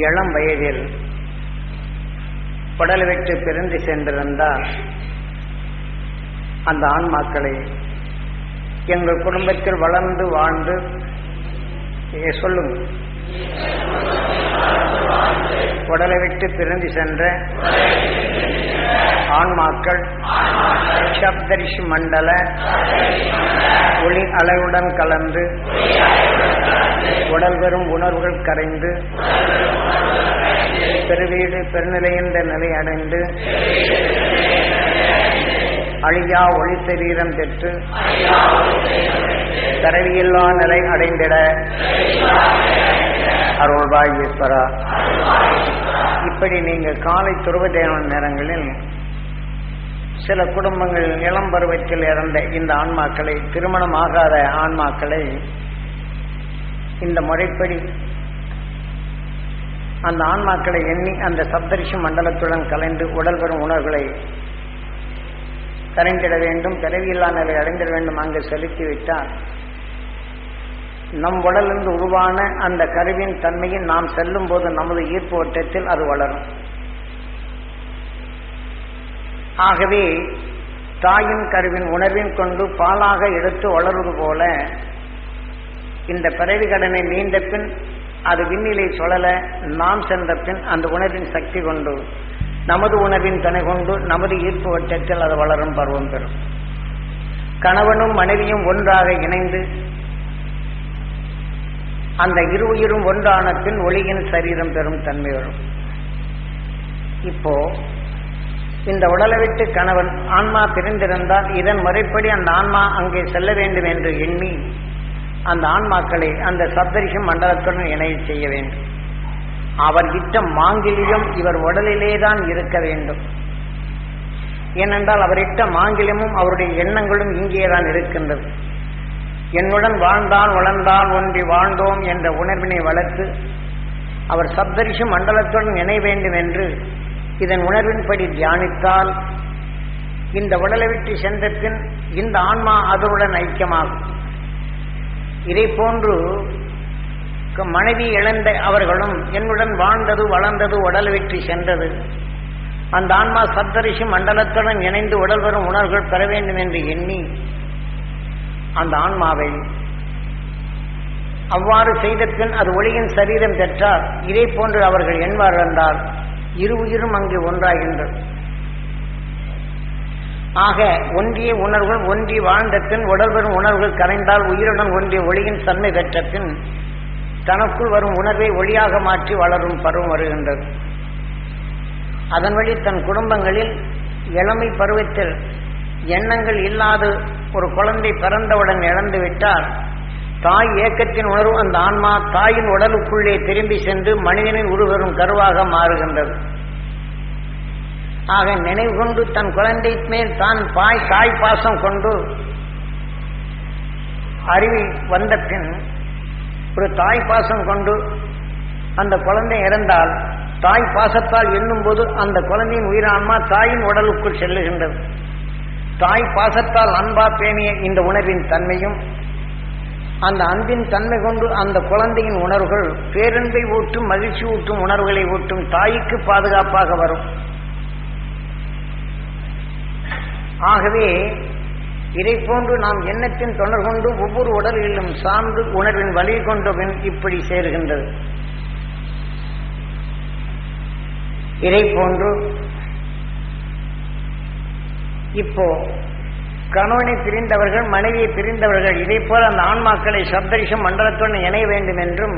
இளம் வயதில் உடல் விட்டு பிரிந்து சென்றிருந்தால் அந்த ஆன்மாக்களை எங்கள் குடும்பத்தில் வளர்ந்து வாழ்ந்து ஏ, சொல்லுங்க. உடலை விட்டு பிரிந்து சென்ற ஆன்மாக்கள் சப்தரிஷி மண்டல ஒளி அலையுடன் கலந்து உடல் பெறும் உணர்வுகள் கரைந்து பெருவீடு பெருநிலை என்ற நிலை அடைந்து அழியா ஒளி சரீரம் பெற்று தரவியில்லா நிலை அடைந்திட. அருள்வாய் ஈஸ்வரா. இப்படி நீங்க காலை துருவதேவ நேரங்களில் சில குடும்பங்கள் இளம் பருவத்தில் இறந்த இந்த ஆன்மாக்களை திருமணமாகாத ஆன்மாக்களை இந்த முறைப்படி அந்த ஆன்மாக்களை எண்ணி அந்த சப்தரிஷி மண்டலத்துடன் கலைந்து உடல் பெறும் உணர்வுகளை கரைந்திட வேண்டும் பிறவியில்லா நிலை அடைந்திட வேண்டும் அங்கு செலுத்திவிட்டால் நம் உடலிருந்து உருவான அந்த கருவின் தன்மையில் நாம் செல்லும் போது நமது ஈர்ப்பு வட்டத்தில் அது வளரும். ஆகவே தாயின் கருவின் உணர்வின் கொண்டு பாலாக எடுத்து வளர்வது போல இந்த பிறவி கடனை நீண்ட பின் அது விண்ணிலை சொல்லல நாம் சென்ற பின் அந்த உணர்வின் சக்தி கொண்டு நமது உணர்வின் துணை கொண்டு நமது ஈர்ப்பு வட்டத்தில் அது வளரும் பருவம் பெறும். கணவனும் மனைவியும் ஒன்றாக இணைந்து அந்த இரு உயிரும் ஒன்றான பின் ஒளியின் சரீரம் பெறும் தன்மை வரும். இப்போ இந்த உடலை விட்டு கணவன் ஆன்மா பிரிந்திருந்தால் இதன் முறைப்படி அந்த ஆன்மா அங்கே செல்ல வேண்டும் என்று எண்ணி அந்த ஆன்மாக்களை அந்த சப்தரிஷி மண்டலத்துடன் இணைய செய்ய வேண்டும். அவர் இட்ட மாங்கிலியம் இவர் உடலிலே தான் இருக்க வேண்டும். ஏனென்றால் அவர் இட்ட மாங்கிலியமும் அவருடைய எண்ணங்களும் இங்கே தான் இருக்கின்றது. என்னுடன் வாழ்ந்தால் வளர்ந்தால் ஒன்றி வாழ்ந்தோம் என்ற உணர்வினை வளர்த்து அவர் சப்தரிஷ மண்டலத்துடன் இணை வேண்டும் என்று இதன் உணர்வின்படி தியானித்தால் இந்த உடலை விட்டு சென்ற பின் இந்த ஆன்மா அதனுடன் ஐக்கியமாகும். இதை போன்று மனைவி இழந்த அவர்களும் என்னுடன் வாழ்ந்தது வளர்ந்தது உடல் வெற்றி சென்றது. அந்த ஆன்மா சப்தரிஷி மண்டலத்துடன் இணைந்து உடல் வரும் உணர்வுகள் பெற வேண்டும் என்று எண்ணி அந்த ஆன்மாவை அவ்வாறு செய்த பின் அது ஒளியின் சரீரம் பெற்றார். இதே போன்று அவர்கள் எண்வார் என்றால் இரு உயிரும் அங்கே ஒன்றாகின்றது. ஆக ஒன்றிய உணர்வுகள் ஒன்றி வாழ்ந்த பின் உடல் வரும் உணர்வுகள் கரைந்தால் உயிருடன் ஒன்றிய ஒளியின் தன்மை பெற்ற பின் தனக்குள் வரும் உணர்வை ஒளியாக மாற்றி வளரும் பருவம் வருகின்றது. அதன் வழி தன் குடும்பங்களில் இளமை பருவத்தில் எண்ணங்கள் இல்லாத ஒரு குழந்தை பிறந்தவுடன் இழந்து விட்டால் தாய் ஏக்கத்தின் உணர்வு அந்த ஆன்மா தாயின் உடலுக்குள்ளே திரும்பி சென்று மனிதனின் உருவரும் கருவாக மாறுகின்றது. ஆக நினைவு கொண்டு தன் குழந்தை மேல் தான் பாய் தாய் பாசம் கொண்டு அறிவி வந்த பின் ஒரு தாய் பாசம் கொண்டு அந்த குழந்தை இறந்தால் தாய் பாசத்தால் எண்ணும் போது அந்த குழந்தையின் உயிரான்மா தாயின் உடலுக்குள் செல்லுகின்றது. தாய் பாசத்தால் அன்பா பேணிய இந்த உணர்வின் தன்மையும் அந்த அன்பின் தன்மை கொண்டு அந்த குழந்தையின் உணர்வுகள் பேரன்பை ஊட்டும் மகிழ்ச்சி ஊட்டும் உணர்வுகளை ஊட்டும் தாய்க்கு பாதுகாப்பாக வரும். ஆகவே இதை போன்று நாம் எண்ணத்தின் தொடர் கொண்டு ஒவ்வொரு உடலிலும் சார்ந்து உணர்வின் வழி கொண்டவன் இப்படி சேர்கின்றது. இதை போன்று இப்போ கணவனை பிரிந்தவர்கள் மனைவியை பிரிந்தவர்கள் இதை போல அந்த ஆன்மாக்களை சப்தரிஷம் மண்டலத்துடன் இணைய வேண்டும் என்றும்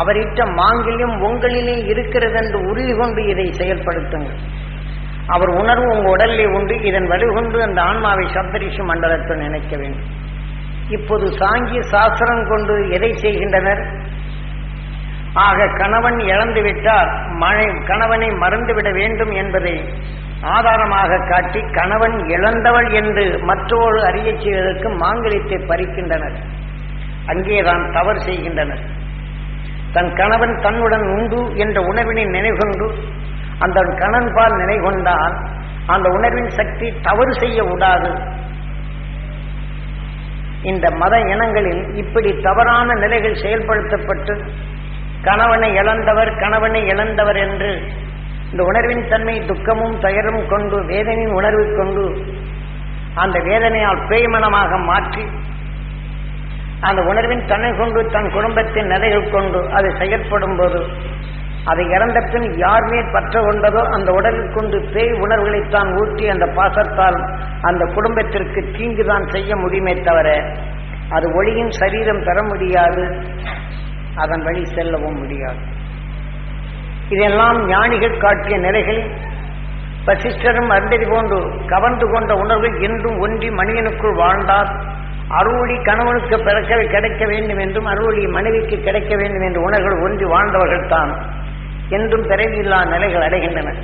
அவரிட்ட மாங்கில்யம் உங்களிலே இருக்கிறது என்று உறுதி கொண்டு இதை செயல்படுத்துங்கள். அவர் உணர்வு உங்க உடலிலே உண்டு இதன் வலுகொண்டு அந்த ஆன்மாவை சப்தரிஷி மண்டலத்தில் நினைக்க வேண்டும். இப்போது சாங்கிய சாஸ்திரம் கொண்டு எதை செய்கின்றனர்? ஆக கணவன் இழந்துவிட்டால் மழை கணவனை மறந்துவிட வேண்டும் என்பதை ஆதாரமாக காட்டி கணவன் இழந்தவள் என்று மற்றொரு அறிய செய்வதற்கு மாங்கலியத்தை பறிக்கின்றனர். அங்கேதான் தவறு செய்கின்றனர். தன் கணவன் தன்னுடன் உண்டு என்ற உணவினை நினைவுகொண்டு அந்த கணன்பால் நினைகொண்டால் அந்த உணர்வின் சக்தி தவறு செய்ய விடாது இந்த மத இனங்களில் இப்படி தவறான நிலைகள் செயல்படுத்தப்பட்டு கணவனை இழந்தவர் கணவனை இழந்தவர் என்று இந்த உணர்வின் தன்மை துக்கமும் துயரும் கொண்டு வேதனையின் உணர்வு கொண்டு அந்த வேதனையால் பேய்மனமாக மாற்றி அந்த உணர்வின் தன்னை கொண்டு தன் குடும்பத்தின் நிலைகள் கொண்டு அது செயற்படும் போது அதை இறந்த பின் யார் மேல் பற்ற கொண்டதோ அந்த உடலில் கொண்டு பேய் உணர்வுகளைத்தான் ஊற்றி அந்த பாசத்தால் அந்த குடும்பத்திற்கு தீங்குதான் செய்ய முடியுமே தவிர அது ஒளியின் சரீரம் பெற முடியாது அதன் வழி செல்லவும் முடியாது. இதெல்லாம் ஞானிகள் காட்டிய நிலைகள். வசிஷ்டரும் அருந்ததி போன்று கவர்ந்து கொண்ட உணர்வு என்றும் ஒன்றி மனிதனுக்குள் வாழ்ந்தார். அருளி கணவனுக்கு பிறக்க கிடைக்க வேண்டும் என்றும் அருளி மனைவிக்கு கிடைக்க வேண்டும் என்று உணர்வுகள் ஒன்றி வாழ்ந்தவர்கள் தான் என்றும் பிறவியில்லா நிலைகள் அடைகின்றன.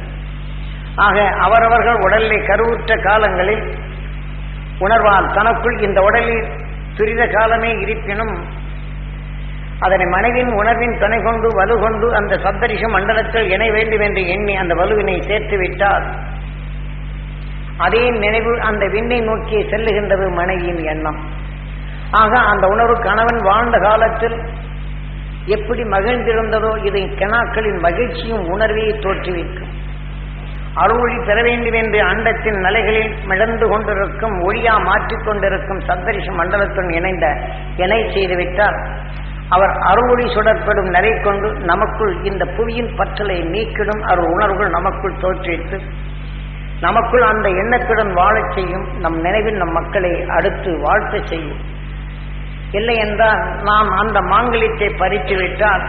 ஆக அவரவர்கள் உடலை கருவுற்ற காலங்களில் உணர்வால் தனக்குள் இந்த உடலில் துரித காலமே இருப்பினும் அதனை மனைவின் உணர்வின் துணை கொண்டு வலு கொண்டு அந்த சப்தரிஷ மண்டலத்தில் இணை வேண்டும் என்று எண்ணி அந்த வலுவினை சேர்த்து விட்டால் அதே நினைவு அந்த விண்ணை நோக்கி செல்லுகின்றது மனைவியின் எண்ணம். ஆக அந்த உணர்வு கணவன் வாழ்ந்த காலத்தில் எப்படி மகிழ்ந்திருந்ததோ இதை கெனாக்களின் மகிழ்ச்சியும் உணர்வையை தோற்றுவிக்கும் அருளொளி பெற வேண்டும் என்று அண்டத்தின் நிலைகளில் மிளந்து கொண்டிருக்கும் ஒளியா மாற்றிக் கொண்டிருக்கும் சந்தரிஷ மண்டலத்துடன் இணைந்த இணை செய்துவிட்டால் அவர் அருளொளி சுடற்படும் நிலை கொண்டு நமக்குள் இந்த புவியின் பற்றலை நீக்கிடும் அவர் உணர்வுகள் நமக்குள் தோற்றுவித்து நமக்குள் அந்த எண்ணத்துடன் வாழச் செய்யும் நம் நினைவில் நம் மக்களை அடுத்து வாழ்த்த செய்யும். இல்லை என்றால் நாம் அந்த மாங்கலியத்தை பறித்து விட்டால்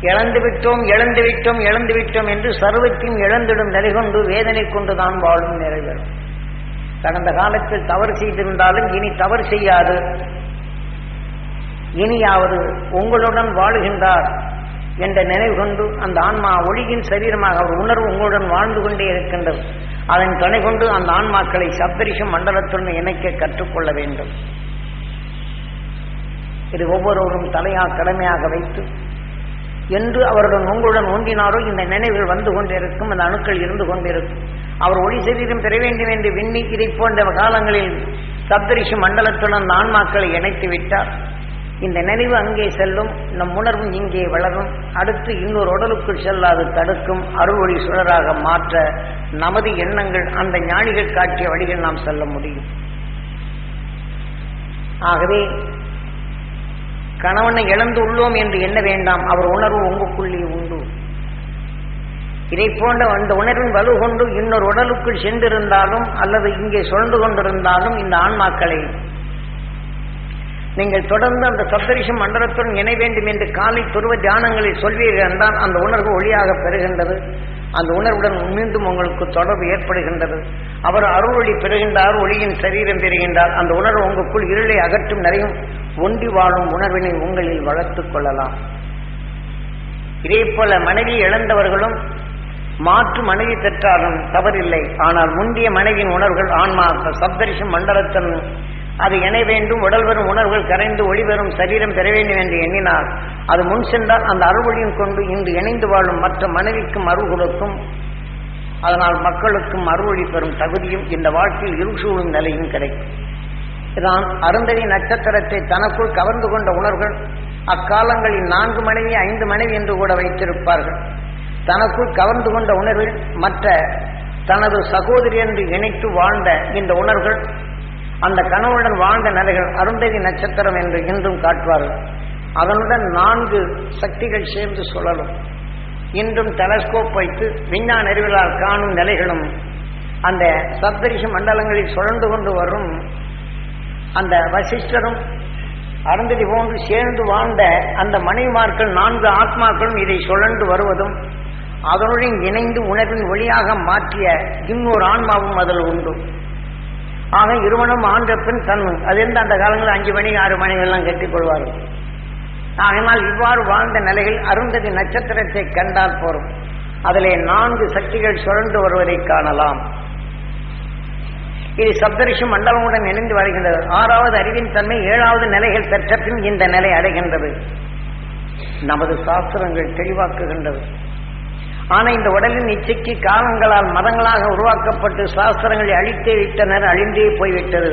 இழந்து விட்டோம் இழந்து விட்டோம் இழந்து விட்டோம் என்று சர்வத்தையும் இழந்திடும் நிலை கொண்டு வேதனை கொண்டுதான் வாழும் நிறைவேறும் கடந்த காலத்தில் தவறு செய்திருந்தாலும் இனி தவறு செய்யாது. இனியாவது உங்களுடன் வாழுகின்றார் என்ற நினைவு கொண்டு அந்த ஆன்மா ஒளியின் சரீரமாக அவர் உணர்வு உங்களுடன் வாழ்ந்து கொண்டே இருக்கின்றது. அதன் துணை கொண்டு அந்த ஆன்மாக்களை சப்தரிஷம் மண்டலத்துடன் இணைக்க கற்றுக்கொள்ள வேண்டும். இது ஒவ்வொருவரும் தலையா கடமையாக வைத்து என்று அவருடன் உங்களுடன் ஒன்றினாரோ இந்த நினைவுகள் வந்து கொண்டிருக்கும் அந்த அணுக்கள் இருந்து கொண்டிருக்கும். அவர் ஒளி சரீரம் பெற வேண்டும் என்று விண்ணி இதை போன்ற காலங்களில் சப்தரிஷி மண்டலத்துடன் அந்த ஆன்மாக்களை இணைத்து விட்டார். இந்த நினைவு அங்கே செல்லும் நம் உணர்வும் இங்கே வளரும். அடுத்து இன்னொரு உடலுக்குள் செல்லாது தடுக்கும் அறுவொழி சுழராக மாற்ற நமது எண்ணங்கள் அந்த ஞானிகள் காட்டிய வழிகள் நாம் செல்ல முடியும். ஆகவே கணவனை இழந்து உள்ளோம் என்று எண்ண வேண்டாம். அவர் உணர்வு உங்களுக்குள்ளே உண்டு. இதை போன்ற அந்த உணர்வின் வலு கொண்டு இன்னொரு உடலுக்குள் சென்றிருந்தாலும் அல்லது இங்கே சுழந்து கொண்டிருந்தாலும் இந்த ஆன்மாக்களை நீங்கள் தொடர்ந்து அந்த சப்தரிஷம் மண்டலத்துடன் இணை வேண்டும் என்று காலை துருவ தியானங்களில் சொல்வீர்கள் என்றால் அந்த உணர்வு ஒளியாக பெறுகின்றது. அந்த உணர்வுடன் மீண்டும் உங்களுக்கு தொடர்பு ஏற்படுகின்றது. அவர் அருள் பெறுகின்றார் ஒளியின் சரீரம் பெறுகின்றார். அந்த உணர்வு உங்களுக்குள் இருளை அகற்றும் நிறையும் ஒன்றி வாழும் உணர்வினை உங்களில் வளர்த்துக் கொள்ளலாம். இதே போல மனைவி இழந்தவர்களும் மாற்று மனைவி பெற்றாலும் தவறில்லை. ஆனால் முந்திய மனைவியின் உணர்வுகள் ஆன்மா. சப்தரிஷம் மண்டலத்தன் அது இணை வேண்டும் உடல் வரும் உணர்வுகள் கரைந்து ஒளிவரும் சரீரம் பெற வேண்டும் என்று எண்ணினார் அது முன் சென்றால் அந்த அறுவொழியும் கொண்டு இன்று இணைந்து வாழும் மற்ற மனைவிக்கும் அருள் அதனால் மக்களுக்கும் அறுவழி பெறும் தகுதியும் இந்த வாழ்க்கையில் இருசூழும் நிலையும் கிடைக்கும். இதான் அருந்ததி நட்சத்திரத்தை தனக்குள் கவர்ந்து கொண்ட உணர்வுகள். அக்காலங்களில் நான்கு மனைவி ஐந்து மனைவி என்று கூட வைத்திருப்பார்கள். தனக்குள் கவர்ந்து கொண்ட உணர்வில் மற்ற தனது சகோதரி என்று இணைத்து வாழ்ந்த இந்த உணர்வுகள் அந்த கணவனுடன் வாழ்ந்த நிலைகள் அருந்ததி நட்சத்திரம் என்று இன்றும் காட்டுவார்கள். அதனுடன் நான்கு சக்திகள் சேர்ந்து சுழலும். இன்றும் டெலஸ்கோப் வைத்து விஞ்ஞான அறிவிலால் காணும் நிலைகளும் அந்த சப்தரிஷ மண்டலங்களில் சுழந்து கொண்டு வரும் அந்த வசிஷ்டரும் அருந்ததி போன்று சேர்ந்து வாழ்ந்த அந்த மனைவிமார்கள் நான்கு ஆத்மாக்களும் இதை சுழன்று வருவதும் அதனுடன் இணைந்து உணர்வின் ஒளியாக மாற்றிய இன்னொரு ஆன்மாவும் அதில் உண்டு. ஆக இருவனும் ஆண்ட பின் தன் அது எந்த அந்த காலங்களில் அஞ்சு மணி ஆறு மணிகள்லாம் கட்டி கட்டிக் கொள்வார்கள். ஆகினால் இவ்வாறு வாழ்ந்த நிலையில் அருந்ததி நட்சத்திரத்தை கண்டால் போரும். அதிலே நான்கு சக்திகள் சுழண்டு வருவதை காணலாம். இது சப்தரிஷி மண்டலமுடன் இணைந்து வருகின்றது. ஆறாவது அறிவின் தன்மை ஏழாவது நிலைகள் பெற்ற பின் இந்த நிலை அடைகின்றது. நமது சாஸ்திரங்கள் தெளிவாக்குகின்றது. ஆனா இந்த உடலின் இச்சைக்கு காலங்களால் மதங்களாக உருவாக்கப்பட்டு சாஸ்திரங்களை அழித்தே விட்டனர் அழிந்தே போய்விட்டது.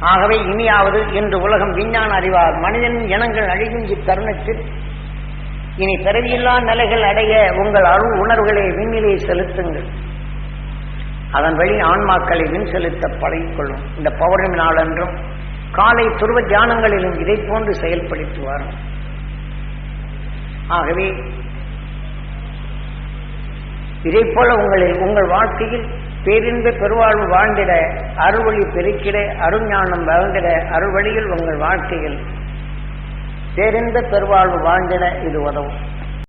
ஆகவே இனியாவது இன்று உலகம் விஞ்ஞான அறிவார் மனிதனின் இனங்கள் அழியும் இத்தருணத்தில் இனி பிறவியில்லா நிலைகள் அடைய உங்கள் அருள் உணர்வுகளை விண்ணிலே செலுத்துங்கள். அதன் வழி ஆன்மாக்களை விண் செலுத்த பழகிக்கொள்ளும். இந்த பௌர்ணமி நாளன்றும் காலை துருவ தியானங்களிலும் இதை போன்று செயல்படுத்துவார்கள். ஆகவே இதை போல உங்களில் உங்கள் வாழ்க்கையில் பேரின்ப பெருவாழ்வு வாழ்ந்திட அருள்வழி பெருக்கிட அருஞானம் வாழ்ந்திட அருள்வழியில் உங்கள் வாழ்க்கையில் பேரின்ப பெருவாழ்வு வாழ்ந்திட இது உதவும்.